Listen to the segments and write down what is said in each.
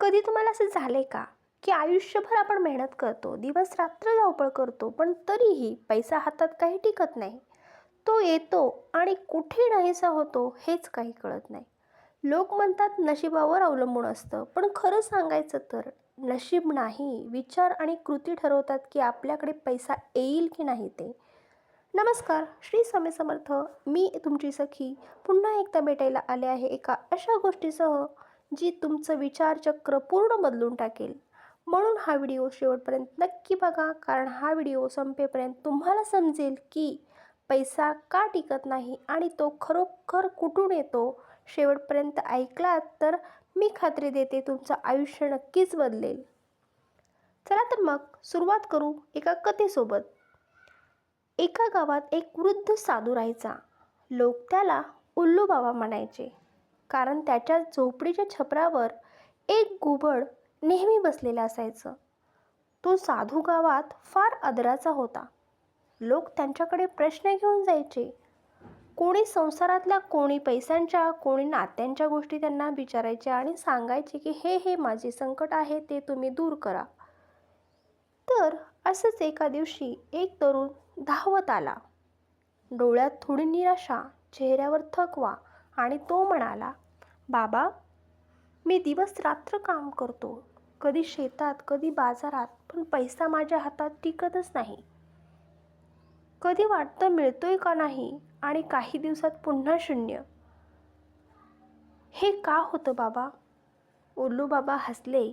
कधी तुम्हाला असं झालंय का? की आयुष्यभर आपण मेहनत करतो दिवस रात्र धावपळ करतो पण तरीही पैसा हातात काही टिकत नाही. तो येतो आणि कुठे नाहीसा होतो हेच काही कळत नाही. लोक म्हणतात नशिबावर अवलंबून असतं पण खरं सांगायचं तर नशीब नाही विचार आणि कृती ठरवतात की आपल्याकडे पैसा येईल की नाही ते. नमस्कार श्री स्वामी समर्थ. मी तुमची सखी. पुन्हा एकदा भेटायला आले आहे एका अशा गोष्टीसह. जी तुमचं विचारचक्र पूर्ण बदलून टाकेल. म्हणून हा व्हिडिओ शेवटपर्यंत नक्की बघा कारण हा व्हिडिओ संपेपर्यंत तुम्हाला समजेल की पैसा का टिकत नाही आणि तो खरोखर कुठून येतो. शेवटपर्यंत ऐकलात तर मी खात्री देते तुमचं आयुष्य नक्कीच बदलेल. चला तर मग सुरुवात करू एका कथेसोबत. एका गावात एक वृद्ध साधू राहायचा. लोक त्याला उल्लू बाबा म्हणायचे. कारण त्याच्या झोपडीच्या छपरावर एक घुबड नेहमी बसलेलं असायचं. तो साधू गावात फार आदराचा होता. लोक त्यांच्याकडे प्रश्न घेऊन जायचे कोणी संसारातल्या कोणी पैशांच्या कोणी नात्यांच्या गोष्टी त्यांना विचारायच्या आणि सांगायचे की हे हे माझे संकट आहे ते तुम्ही दूर करा. तर असंच एका दिवशी एक तरुण धावत आला. डोळ्यात थोडी निराशा चेहऱ्यावर थकवा आणि तो म्हणाला बाबा मी दिवस रात्र काम करतो. कधी शेतात कधी बाजारात पण पैसा माझ्या हातात टिकतच नाही. कधी वाटतं मिळतोय का नाही आणि काही दिवसात पुन्हा शून्य? हे का होतं बाबा? उल्लू बाबा हसले.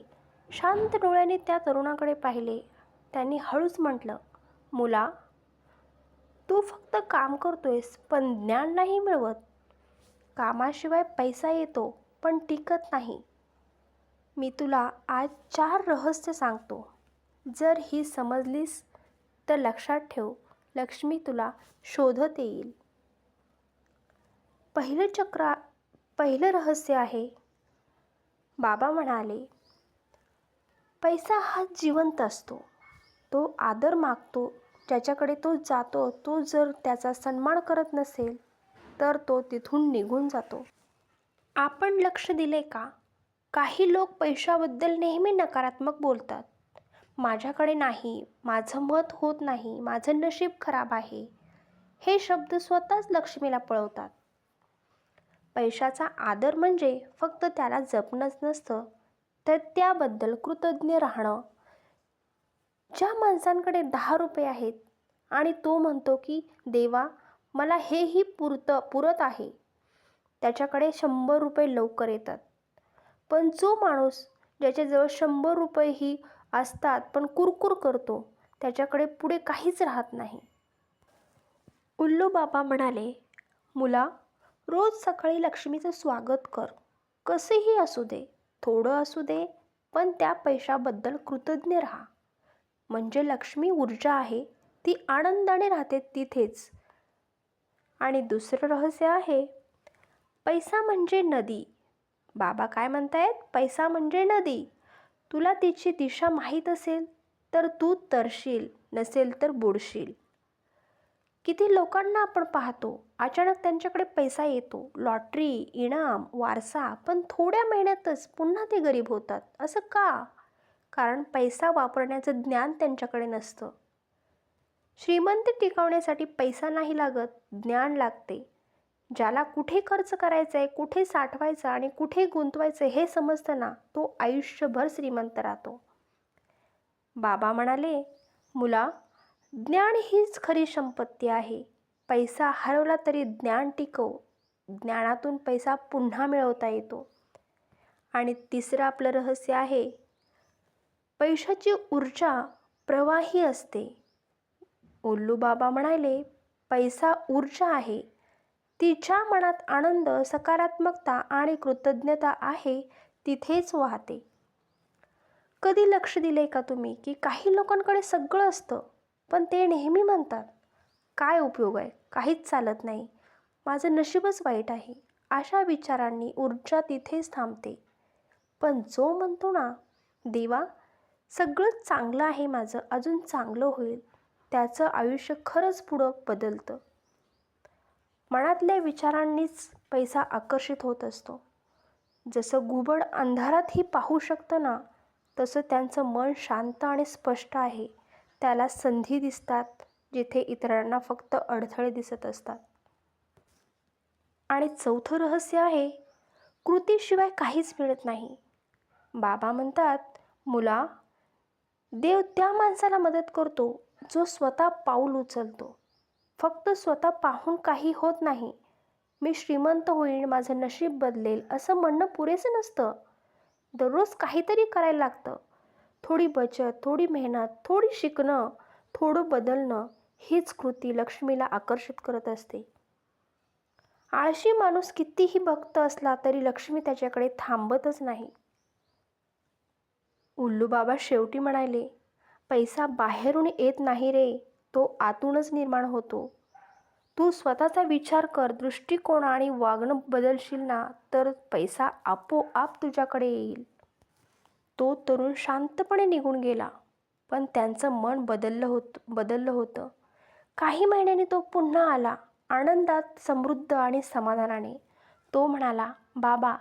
शांत डोळ्याने त्या तरुणाकडे पाहिले. त्यांनी हळूच म्हटलं मुला तू फक्त काम करतोयस पण ज्ञान नाही मिळवत. कामाशिवाय पैसा येतो पण टिकत नाही. मी तुला आज चार रहस्य सांगतो. जर ही समजलीस तर लक्षात ठेव लक्ष्मी तुला शोधत येईल. पहिलं चक्र पहिलं रहस्य आहे. बाबा म्हणाले पैसा हा जिवंत असतो. तो आदर मागतो ज्याच्याकडे तो जातो तो जर त्याचा सन्मान करत नसेल तर तो तिथून निघून जातो. आपण लक्ष दिले का? काही लोक पैशाबद्दल नेहमी नकारात्मक बोलतात. माझ्याकडे नाही माझं मत होत नाही माझं नशीब खराब आहे. हे शब्द स्वतःच लक्ष्मीला पळवतात. पैशाचा आदर म्हणजे फक्त त्याला जपणंच नसतं तर त्याबद्दल कृतज्ञ राहणं. ज्या माणसांकडे दहा रुपये आहेत आणि तो म्हणतो की देवा मला हेही पुरतं पुरत आहे. त्याच्याकडे शंभर रुपये लवकर येतात. पण जो माणूस ज्याच्याजवळ शंभर रुपयेही असतात पण कुरकुर करतो त्याच्याकडे पुढे काहीच राहत नाही. उल्लू बाबा म्हणाले मुला रोज सकाळी लक्ष्मीचं स्वागत कर. कसेही असू दे थोडं असू दे पण त्या पैशाबद्दल कृतज्ञ राहा. म्हणजे लक्ष्मी ऊर्जा आहे ती आनंदाने राहते तिथेच. आणि दुसरं रहस्य आहे पैसा म्हणजे नदी. बाबा काय म्हणतायत? पैसा म्हणजे नदी. तुला तिची दिशा माहीत असेल तर तू तरशील नसेल तर बुडशील. किती लोकांना आपण पाहतो अचानक त्यांच्याकडे पैसा येतो. लॉटरी इनाम वारसा पण थोड्या महिन्यातच पुन्हा ते गरीब होतात. असं का? कारण पैसा वापरण्याचं ज्ञान त्यांच्याकडे नसतं. श्रीमंत टिकवण्यासाठी पैसा नाही लागत ज्ञान लागते. ज्याला कुठे खर्च करायचा आहे कुठे साठवायचा आणि कुठे गुंतवायचं हे समजताना तो आयुष्यभर श्रीमंत राहतो. बाबा म्हणाले मुला ज्ञान हीच खरी संपत्ती आहे. पैसा हरवला तरी ज्ञान टिकव. ज्ञानातून पैसा पुन्हा मिळवता येतो. आणि तिसरं आपलं रहस्य आहे पैशाची ऊर्जा प्रवाही असते. ओल्लू बाबा म्हणाले पैसा ऊर्जा आहे. तिच्या मनात आनंद सकारात्मकता आणि कृतज्ञता आहे तिथेच वाहते. कधी लक्ष दिले का तुम्ही की काही लोकांकडे सगळं असतं पण ते नेहमी म्हणतात काय उपयोग आहे? काहीच चालत नाही. माझं नशीबच वाईट आहे अशा विचारांनी ऊर्जा तिथेच थांबते. पण जो म्हणतो ना देवा सगळं चांगलं आहे माझं अजून चांगलं होईल. त्याचं आयुष्य खरंच पुढं बदलतं. मनातल्या विचारांनीच पैसा आकर्षित होत असतो. जसं घुबड अंधारातही पाहू शकतं ना तसं त्यांचं मन शांत आणि स्पष्ट आहे. त्याला संधी दिसतात जिथे इतरांना फक्त अडथळे दिसत असतात. आणि चौथं रहस्य आहे कृतीशिवाय काहीच मिळत नाही. बाबा म्हणतात मुला देव त्या माणसाला मदत करतो जो स्वतः पाऊल उचलतो. फक्त स्वतः पाहून काही होत नाही. मी श्रीमंत होईन माझं नशीब बदलेल असं म्हणणं पुरेसं नसतं. दररोज काहीतरी करायला लागतं. थोडी बचत थोडी मेहनत थोडी शिकणं थोडं बदलणं हीच कृती लक्ष्मीला आकर्षित करत असते. आळशी माणूस कितीही भक्त असला तरी लक्ष्मी त्याच्याकडे थांबतच नाही. उल्लू बाबा शेवटी म्हणाले पैसा बाहेरून येत नाही रे तो आतूनच निर्माण होतो. तू स्वतःचा विचार कर दृष्टिकोन आणि वागणं बदलशील ना तर पैसा आपोआप तुझ्याकडे येईल. तो तरुण शांतपणे निघून गेला पण त्यांचं मन बदललं होतं बदललं होतं. काही महिन्यांनी तो पुन्हा आला आनंदात समृद्ध आणि समाधानाने. तो म्हणाला बाबा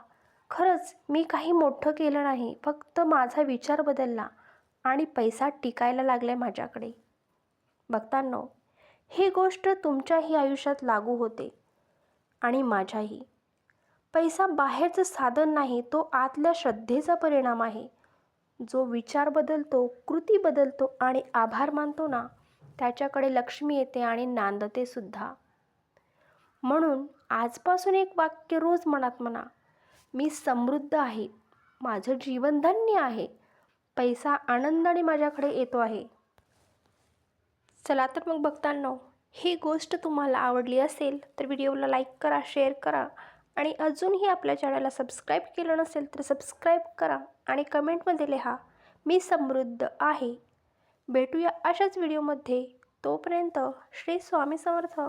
खरंच मी काही मोठं केलं नाही फक्त माझा विचार बदलला. आणि पैसा टिकायला लागलाय माझ्याकडे. बघतांनो ही गोष्ट तुमच्याही आयुष्यात लागू होते आणि माझ्याही. पैसा बाहेरचं साधन नाही तो आतल्या श्रद्धेचा परिणाम आहे. जो विचार बदलतो कृती बदलतो आणि आभार मानतो ना त्याच्याकडे लक्ष्मी येते आणि नांदते सुद्धा. म्हणून आजपासून एक वाक्य रोज मनात म्हणा मी समृद्ध आहे माझं जीवन धन्य आहे पैसा आनंदाने माझ्याकडे येतो आहे. चला तर मग बघताना ही गोष्ट तुम्हाला आवडली असेल तर व्हिडिओला लाईक करा शेअर करा आणि अजूनही आपल्या चॅनलला सबस्क्राईब केलं नसेल तर सबस्क्राईब करा आणि कमेंटमध्ये लिहा मी समृद्ध आहे. भेटूया अशाच व्हिडिओमध्ये. तोपर्यंत श्री स्वामी समर्थ.